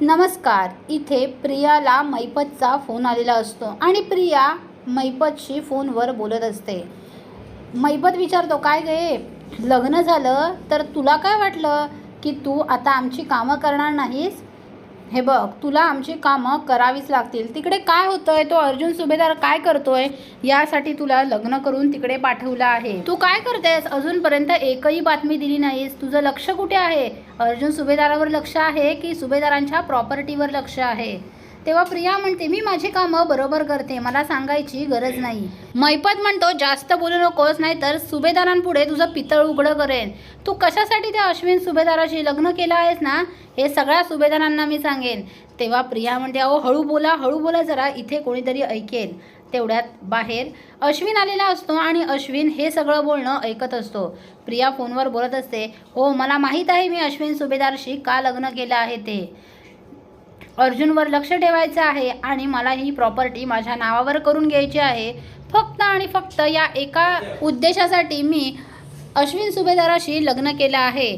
नमस्कार इथे प्रियाला मैपतचा फोन आलेला असतो आणि प्रिया मैपतशी फोनवर बोलत असते. मैपत विचारतो काय गे लग्न झालं तर तुला काय वाटलं की तू आता आमची कामं करणार नाहीस? हे बघ तुला आमची कामं करावीच लागतील. तिकडे काय होतंय तो अर्जुन सुभेदार काय करतोय यासाठी तुला लग्न करून तिकडे पाठवलं आहे. तू काय करतेस? अजूनपर्यंत एकही बातमी दिली नाहीस. तुझं लक्ष कुठे आहे? अर्जुन सुभेदारावर लक्ष आहे की सुभेदारांच्या प्रॉपर्टीवर लक्ष आहे? तेव्हा प्रिया म्हणते मी माझी कामं बरोबर करते मला सांगायची गरज नाही. मैपत म्हणतो जास्त बोलू नकोस नाही तर सुभेदारांपुढे तुझं पितळ उघडं करेन. तू कशासाठी त्या अश्विन सुभेदाराशी लग्न केलं आहेस ना? हे सगळ्या सुभेदारांना मी सांगेन. तेव्हा प्रिया म्हणते अहो हळू बोला हळू बोला जरा इथे कोणीतरी ऐकेल. तेवढ्यात बाहेर अश्विन आलेला असतो आणि अश्विन हे सगळं बोलणं ऐकत असतो. प्रिया फोनवर बोलत असते हो मला माहीत आहे मी अश्विन सुभेदारशी का लग्न केलं आहे ते. अर्जुनवर लक्ष ठेवायचं आहे आणि मला ही प्रॉपर्टी माझ्या नावावर करून घ्यायची आहे. फक्त आणि फक्त या एका उद्देशासाठी मी अश्विन सुभेदाराशी लग्न केलं आहे.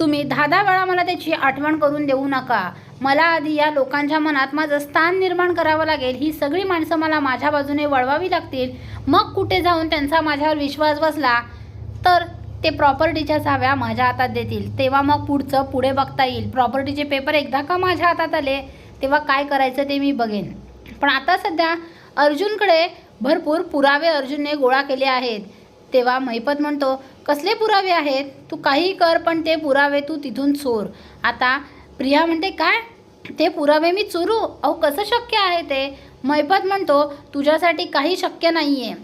तुम्ही दहा दहा वेळा मला त्याची आठवण करून देऊ नका. मला आधी या लोकांच्या मनात माझं स्थान निर्माण करावं लागेल. ही सगळी माणसं मला माझ्या बाजूने वळवावी लागतील. मग कुठे जाऊन त्यांचा माझ्यावर विश्वास बसला? तर ते प्रॉपर्टीच्या चाव्या माझ्या हातात देतील. तेव्हा मग पुढचं पुढे बघता येईल. प्रॉपर्टीचे पेपर एकदा का माझ्या हातात आले? तेव्हा काय करायचं ते मी बघेन. पण आता सध्या अर्जुनकडे भरपूर पुरावे अर्जुनने गोळा केले आहेत. तेव्हा महिपत म्हणतो कसले पुरावे आहेत? तू काही कर पण ते पुरावे तू तिथून चोर आता प्रिया म्हणते काय? ते पुरावे मी चोरू? अहो कसं शक्य आहे ते? महिपत म्हणतो तुझ्यासाठी काही शक्य नाही आहे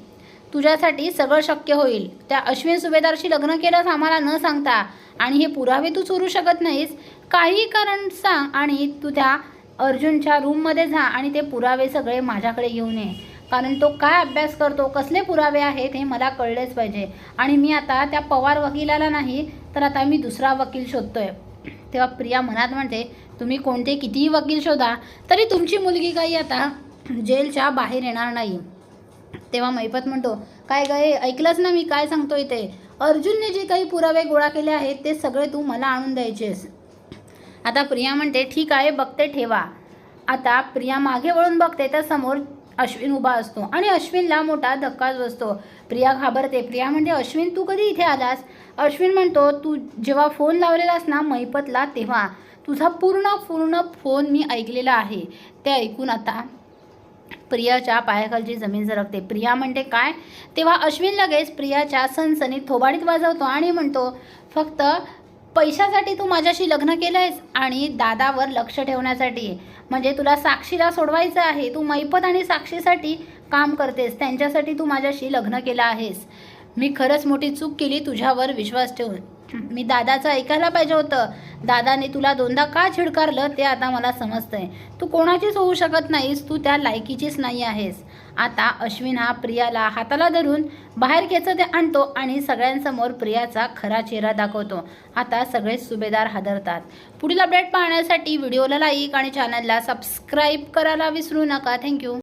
तुझ्यासाठी सगळं शक्य होईल. त्या अश्विन सुभेदारशी लग्न केलंस आम्हाला न सांगता. आणि हे पुरावे तू चोरू शकत नाहीस. काही कारण सांग आणि तू त्या अर्जुनच्या रूममध्ये जा आणि ते पुरावे सगळे माझ्याकडे घेऊन ये कारण तो काय अभ्यास करतो कसले पुरावे आहेत हे मला कळलेच पाहिजे. आणि मी आता त्या पवार वकिलाला नाही तर आता मी दुसरा वकील शोधतोय. तेव्हा प्रिया मनात म्हणते तुम्ही कोणते कितीही वकील शोधा तरी तुमची मुलगी काही आता जेलच्या बाहेर येणार नाही. तेव्हा मैपत म्हणतो काय गय ऐकलंच ना मी काय सांगतो इथे अर्जुनने जे काही पुरावे गोळा केले आहेत ते सगळे तू मला आणून द्यायचेस. आता प्रिया म्हणते ठीक आहे बघते ठेवा. आता प्रिया मागे वळून बघते तर समोर अश्विन उभा असतो आणि अश्विनला मोठा धक्काच बसतो. प्रिया घाबरते. प्रिया म्हणते अश्विन तू कधी इथे आलास? अश्विन म्हणतो तू जेव्हा फोन लावलेलास ना मैपतला तेव्हा. तुझा पूर्ण पूर्ण फोन मी ऐकलेला आहे. ते ऐकून आता प्रियाच्या पायाखालची जमीन सरकते. प्रिया म्हणते काय? तेव्हा अश्विन लगेच प्रियाच्या सनसनीत थोबाडीत वाजवतो आणि म्हणतो फक्त पैशासाठी तू माझ्याशी लग्न केलं आहेस आणि दादावर लक्ष ठेवण्यासाठी. म्हणजे तुला साक्षीला सोडवायचं आहे. तू मैपत आणि साक्षीसाठी काम करतेस. त्यांच्यासाठी तू माझ्याशी लग्न केलं आहेस. मी खरंच मोठी चूक केली तुझ्यावर विश्वास ठेवून. मी दादाचं ऐकायला पाहिजे होतं. दादाने तुला दोनदा का छिडकारलं ते आता मला समजतंय. तू कोणाचीच होऊ शकत नाहीस तू त्या लायकीचीच नाही आहेस. आता अश्विन हा प्रियाला हाताला धरून बाहेर खेचत आणतो आणि सगळ्यांसमोर प्रियाचा खरा चेहरा दाखवतो. आता सगळेच सुभेदार हादरतात. पुढील अपडेट पाहण्यासाठी व्हिडिओला लाईक आणि चॅनलला सबस्क्राईब करायला विसरू नका. थँक्यू